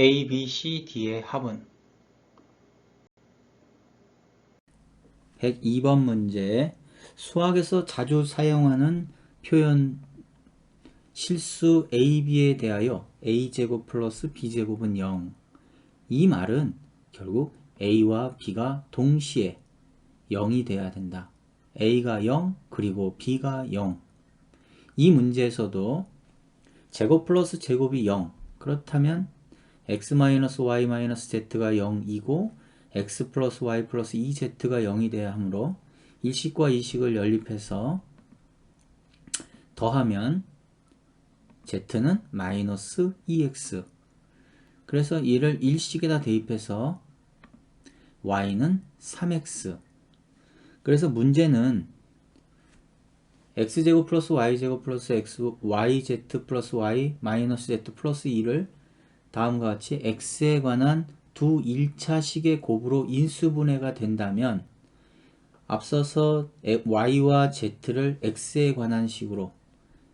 A, B, C, D의 합은 102번 문제 수학에서 자주 사용하는 표현 실수 A, B에 대하여 A제곱 플러스 B제곱은 0. 이 말은 결국 A와 B가 동시에 0이 돼야 된다. A가 0 그리고 B가 0. 이 문제에서도 제곱 플러스 제곱이 0. 그렇다면 x-y-z가 0이고 x 플러스 y 플러스 2z가 0이 돼야 하므로 일식과 이식을 연립해서 더하면 z는 마이너스 2x 그래서 이를 일식에다 대입해서 y는 3x 그래서 문제는 x제곱 플러스 y제곱 플러스 x, yz 플러스 y 마이너스 z 플러스 2를 다음과 같이 x에 관한 두 1차식의 곱으로 인수분해가 된다면 앞서서 y와 z를 x에 관한 식으로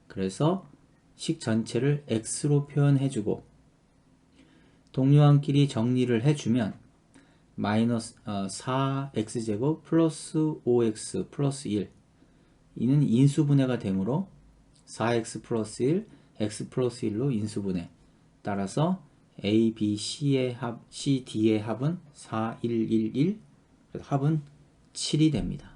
그래서 식 전체를 x로 표현해주고 동료함끼리 정리를 해주면 마이너스 어, 4x제곱 플러스 5x 플러스 1 이는 인수분해가 되므로 4x 플러스 1 x 플러스 1로 인수분해 따라서 A, B, C의 합, C, D의 합은 4, 1, 1, 1 합은 7이 됩니다.